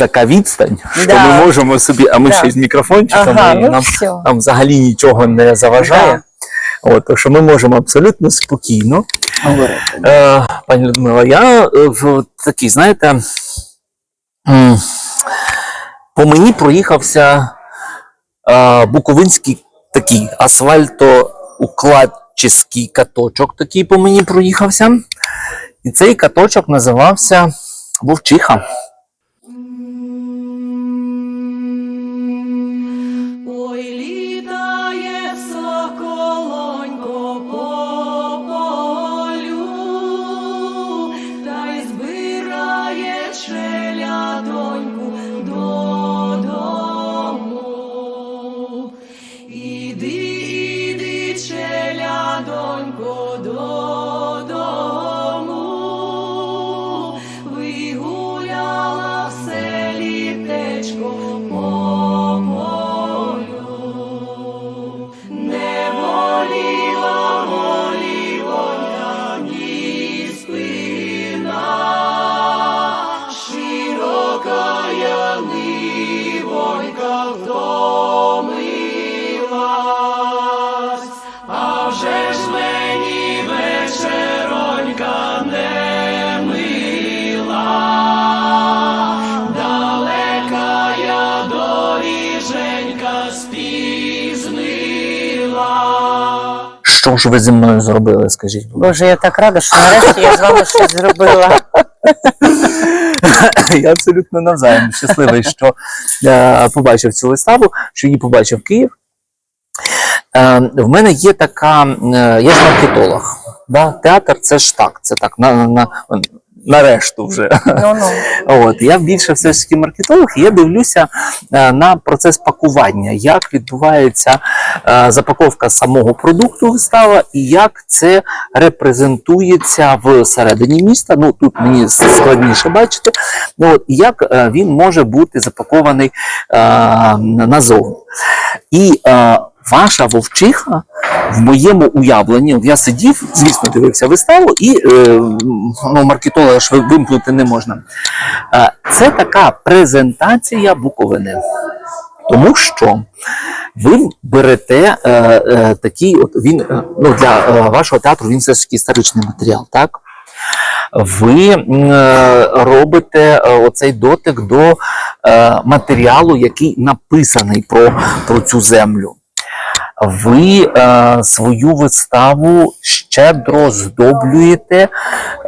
така відстань, що Да. ми можемо собі, а ми Да. ще з мікрофончиком, Ага, ну нам, нам взагалі нічого не заважає. От, так що ми можемо абсолютно спокійно. Е, пані Людмила, я е, в такий, знаєте, по мені проїхався е, буковинський такий асфальтоукладчий каточок, такий по мені проїхався. І цей каточок називався Вовчиха. Що ж ви зі мною зробили, скажіть? Боже, я так рада, що нарешті я з вами щось зробила. Я абсолютно навзаєм щасливий, що е, побачив цю виставу, що її побачив Київ. Е, в мене є така, е, я ж маркетолог. Да? Театр це ж так, це так, на, на, на, на решту вже. Ну ну. От, я більше все ж таки маркетолог, і я дивлюся е, на процес пакування, як відбувається е, запаковка самого продукту вистава і як це репрезентується всередині міста. Ну тут мені складніше бачити. Ну, от, і як е, він може бути запакований е, назовні. І е, ваша вовчиха в моєму уявленні, я сидів, звісно, дивився виставу, і е, ну, маркетолога ж вимкнути не можна. Е, Це така презентація Буковини. Тому що ви берете е, е, такий, от він е, ну, для вашого театру він все ж таки історичний матеріал, так? Ви робите оцей дотик до матеріалу, який написаний про, про цю землю. Ви е, свою виставу щедро здоблюєте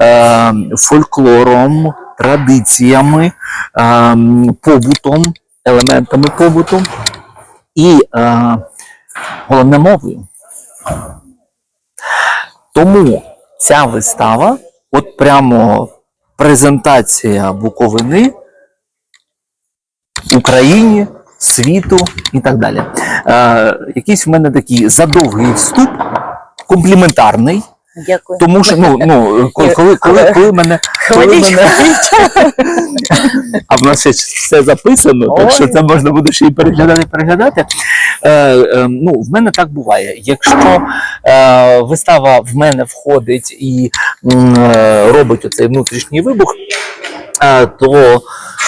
е, фольклором, традиціями, е, побутом, елементами побуту і е, головне мовою. Тому ця вистава, от прямо презентація Буковини Україні, світу і так далі. Е, якийсь в мене такий задовгий вступ, компліментарний, Дякую. тому що ну, ну коли, коли, коли, коли мене. Коли мене... А в нас ще все записано, так що це можна буде ще і переглядати, переглядати. Е, е, ну, в мене так буває. Якщо е, вистава в мене входить і е, робить оцей внутрішній вибух, е, то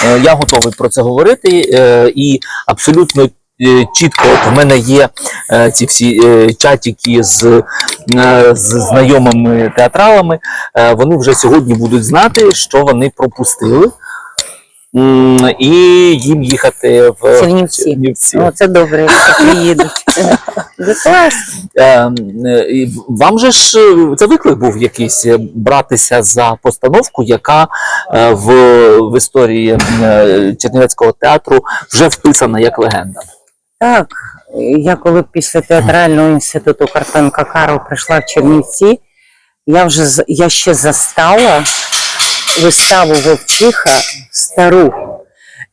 е, я готовий про це говорити е, і абсолютно. Е, Чітко, от в мене є е, ці всі е, чатики з, е, з знайомими театралами. Е, вони вже сьогодні будуть знати, що вони пропустили, і їм їхати в Чернівці. О, це добре, якщо приїдуть. Це клас. Е, е, і Вам же ж е, це виклик був якийсь е, братися за постановку, яка в, в історії Чернівецького театру вже вписана як легенда. Так, я коли після театрального інституту Карпенка Карл прийшла в Чернівці, я вже я ще застала виставу Вовчиха стару,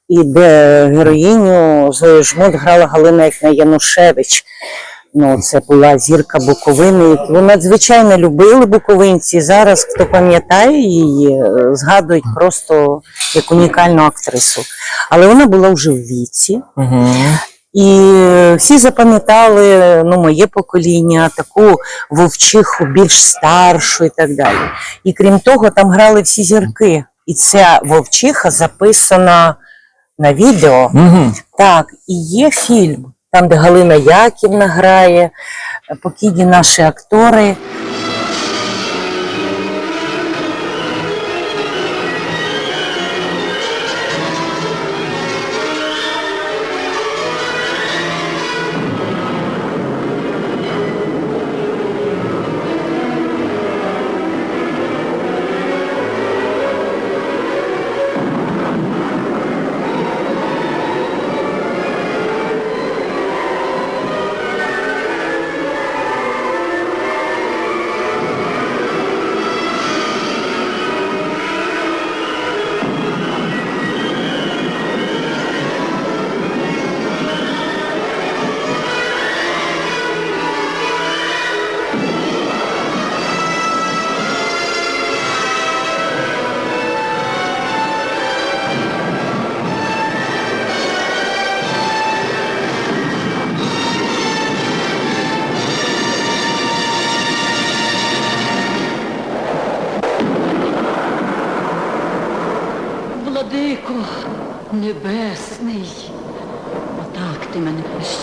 і де героїню Зою Жмут грала Галина Якна Янушевич. Ну, це була зірка Буковини, яку надзвичайно любили буковинці. Зараз, хто пам'ятає її, е, згадують просто як унікальну актрису. Але вона була вже в віці. Угу. І всі запам'ятали ну, моє покоління, таку вовчиху більш старшу і так далі. І крім того, там грали всі зірки. І ця вовчиха записана на відео. Угу. Так, і є фільм, там, де Галина Яківна грає, е, покійні наші актори.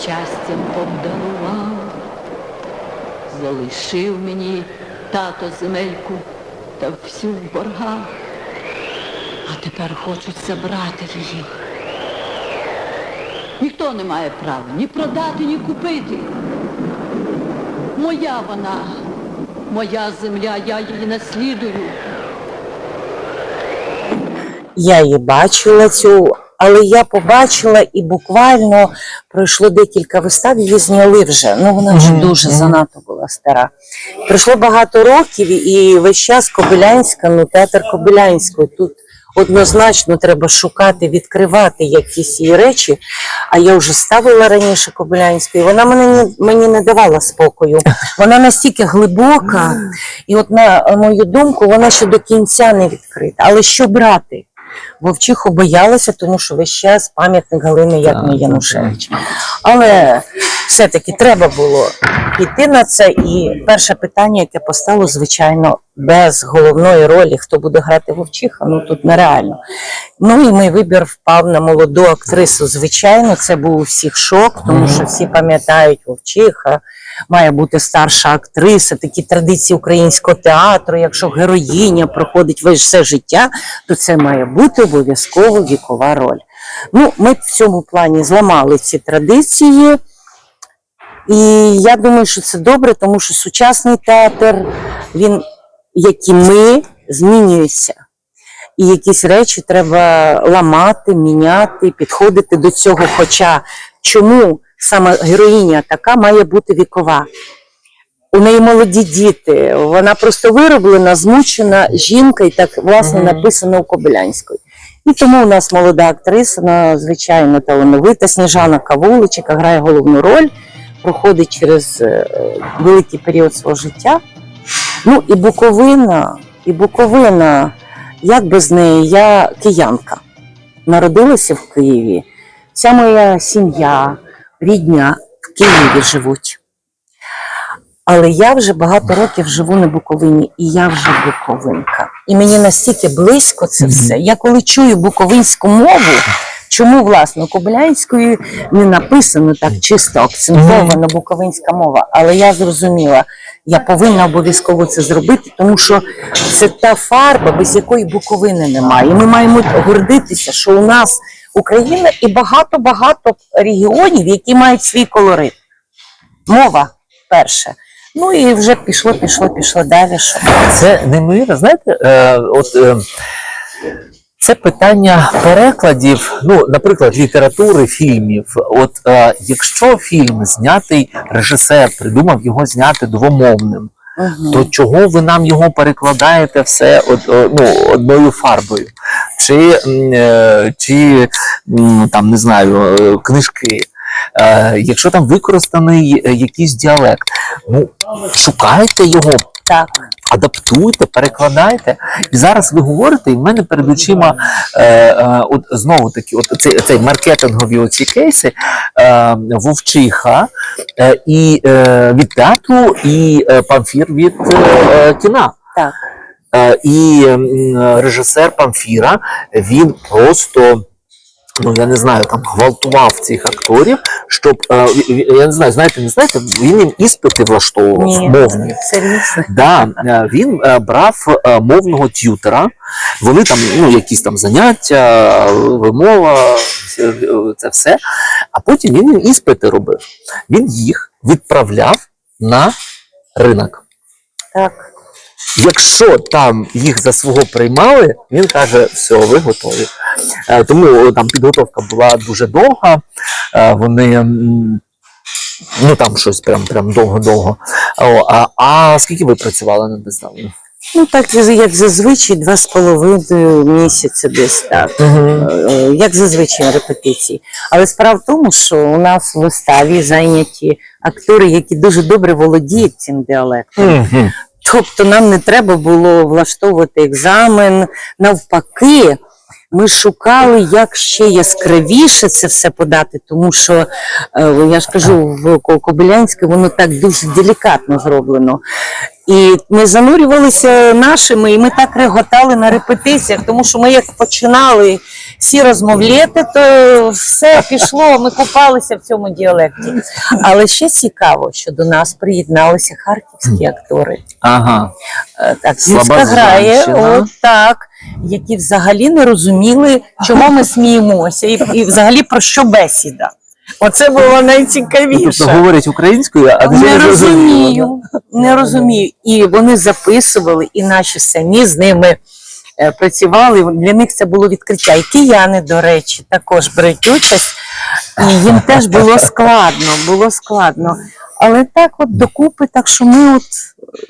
Щастям обдарував, залишив мені тато земельку та всю в боргах, а тепер хочуть забрати її. Ніхто не має права ні продати, ні купити. Моя вона, моя земля, я її наслідую. Я її бачила цю, але я побачила і буквально пройшло декілька вистав, її зняли вже. Ну вона вже Мгм, дуже занадто була стара. Пройшло багато років, і весь час Кобилянська, ну театр Кобилянської. Тут однозначно треба шукати, відкривати якісь її речі. А я вже ставила раніше Кобилянську, і вона мене не, мені не давала спокою. Вона настільки глибока, і от на мою думку, вона ще до кінця не відкрита. Але що брати? Вовчиху боялася, тому що весь час пам'ятник Галини Якни Янушевич. Але все-таки треба було піти на це. І перше питання, яке постало, звичайно, без головної ролі, хто буде грати Вовчиха, ну тут нереально. Ну і мій вибір впав на молоду актрису. Звичайно, це був у всіх шок, тому що всі пам'ятають Вовчиха. Має бути старша актриса, такі традиції українського театру. Якщо героїня проходить весь все життя, то це має бути обов'язково вікова роль. Ну, ми в цьому плані зламали ці традиції. І я думаю, що це добре, тому що сучасний театр, він, як і ми, змінюється. І якісь речі треба ламати, міняти, підходити до цього. Хоча чому саме героїня така має бути вікова? У неї молоді діти, вона просто вироблена, змучена жінка, і так власне написано у Кобилянської. І тому у нас молода актриса, надзвичайно талановита Сніжана Кавулич, яка грає головну роль, проходить через е, великий період свого життя. Ну і Буковина, і Буковина, як без неї, я киянка. Народилася в Києві. Вся моя сім'я, рідня в Києві живуть. Але я вже багато років живу на Буковині, і я вже буковинка. І мені настільки близько це все. Я коли чую буковинську мову, чому власне Кобиляцькою не написано так чисто акцентована буковинська мова, але я зрозуміла, я повинна обов'язково це зробити, тому що це та фарба, без якої буковини немає. І ми маємо гордитися, що у нас Україна і багато-багато регіонів, які мають свій колорит. Мова перше. Ну і вже пішло, пішло, пішло далі. Що Це неймовірно, знаєте, е, от е, це питання перекладів, ну, наприклад, літератури, фільмів. От е, якщо фільм знятий, режисер придумав його зняти двомовним, Мгм. то чого ви нам його перекладаєте все од, ну, одною фарбою? Чи, е, чи там не знаю, е, книжки? Е, якщо там використаний якийсь діалект, ну шукайте його, так. адаптуйте, перекладайте. І зараз ви говорите, і в мене перед очима е, е, от знову таки, от цей, цей маркетингові оці кейси е, Вовчиха е, і е, від театру, і е, памфір від е, кіна. Так. Е, і режисер Памфіра він просто ну я не знаю, там гвалтував цих акторів, щоб е, я не знаю, знаєте, не знаєте, він їм іспити влаштовував Ні. мовні. Серйозно. Да, е, він е, брав е, мовного т'ютера. Вони там, ну, якісь там заняття, вимова, е, це все. А потім він їм іспити робив. Він їх відправляв на ринок. Так. Якщо там їх за свого приймали, він каже: все, ви готові. Е, Тому там підготовка була дуже довга. Е, Вони ну там щось прям прям довго-довго. А, а скільки ви працювали над виставою? Ну так як зазвичай два з половиною місяці десь так. Е, як зазвичай репетиції. Але справа в тому, що у нас в виставі зайняті актори, які дуже добре володіють цим діалектом. Мгм. Тобто нам не треба було влаштовувати екзамен. Навпаки, ми шукали, як ще яскравіше це все подати, тому що е, я ж кажу, в Ко- Кобилянське воно так дуже делікатно зроблено. І ми занурювалися нашими, і ми так реготали на репетиціях, тому що ми як починали всі розмовляти, то все пішло, ми купалися в цьому діалекті. Але ще цікаво, що до нас приєдналися харківські актори. Ага. Е, Так, грає, от так, які взагалі не розуміли, чому ми сміємося, і, і взагалі про що бесіда. Оце було Тобто найцікавіше. говорять українською, а Не не розумію, не розумію. І вони записували, і наші самі з ними працювали. Для них це було відкриття. І кияни, до речі, також беруть участь, і їм теж було складно, було складно. Але так, от докупи, так що ми от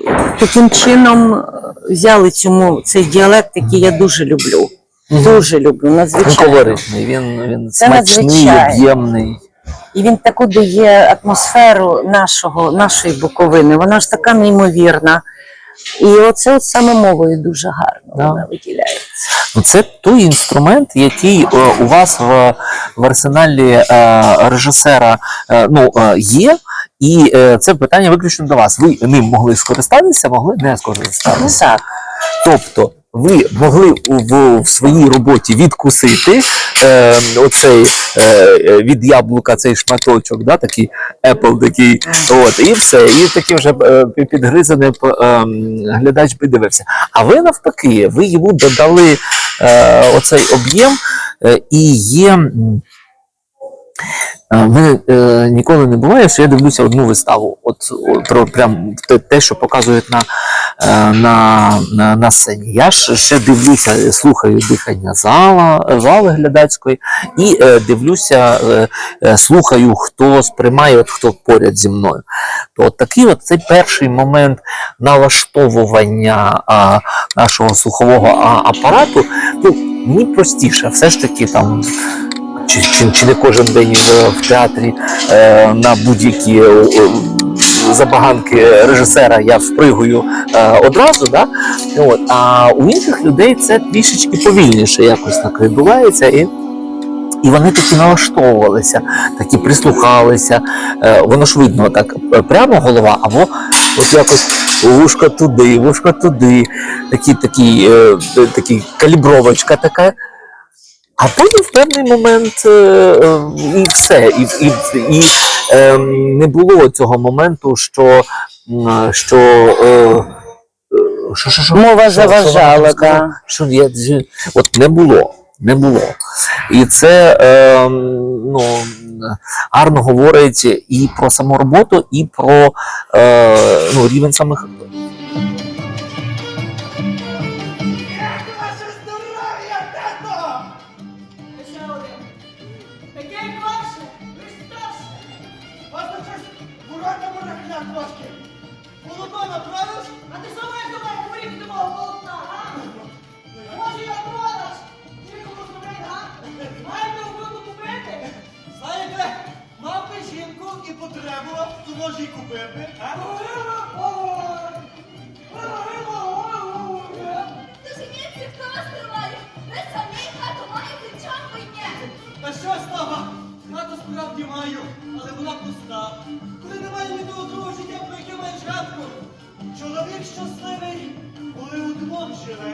е, таким чином е, взяли цьому цей діалект, який я дуже люблю. Дуже люблю, Він колоритний, він, він Це смачний, об'ємний. І він таку дає атмосферу нашого, нашої Буковини. Вона ж така неймовірна. І оце от саме мовою дуже гарно Да. вона виділяється. Ну, Це той інструмент, який е, у вас в, в арсеналі е, режисера е, ну, є, і це питання виключно до вас. Ви ним могли скористатися, могли не скористатися. Так. Тобто ви могли в, в своїй роботі відкусити е, оцей е, від яблука цей шматочок, да, такий Apple такий, от, і все, і такий вже е, підгризаний п- ем, глядач би дивився. А ви навпаки, ви йому додали е, оцей об'єм, е, і є. Е, в мене е, ніколи не буває, що я дивлюся одну виставу. От, от про прям те, те, що показують на, е, на, на, на сцені. Я ж ще дивлюся, слухаю дихання зала, зали глядацької, і е, дивлюся, е, е, слухаю, хто сприймає, от хто поряд зі мною. То от такий от цей перший момент налаштовування а, нашого слухового апарату, ну, мені простіше, все ж таки там чи, чи, чи не кожен день в, в театрі е, на будь-які е, е, забаганки режисера я впригую е, одразу. Да? От, а у інших людей це трішечки повільніше якось так відбувається. І, і вони такі налаштовувалися, такі прислухалися. Е, воно ж видно так е, прямо голова, або от якось вушко туди, вушко туди, такі, такі, е, такі калібровочка така. А потім в певний момент е, е, і все. І, і, і е, не було цього моменту, що, що, е, що, що, що Мова заважала, да. Що я, от не було. Не було. І це е, ну, гарно говорить і про саму роботу, і про е, ну, рівень самих потребував, то може й купити, а? Доженіться, хто вас тримає? Ви самі хату маєте, чому ви ні? Та що слава? Хату справді маю, але вона пуста. Коли немає ні того другого життя, про яке маєш гадку. Чоловік щасливий, коли удвох живе.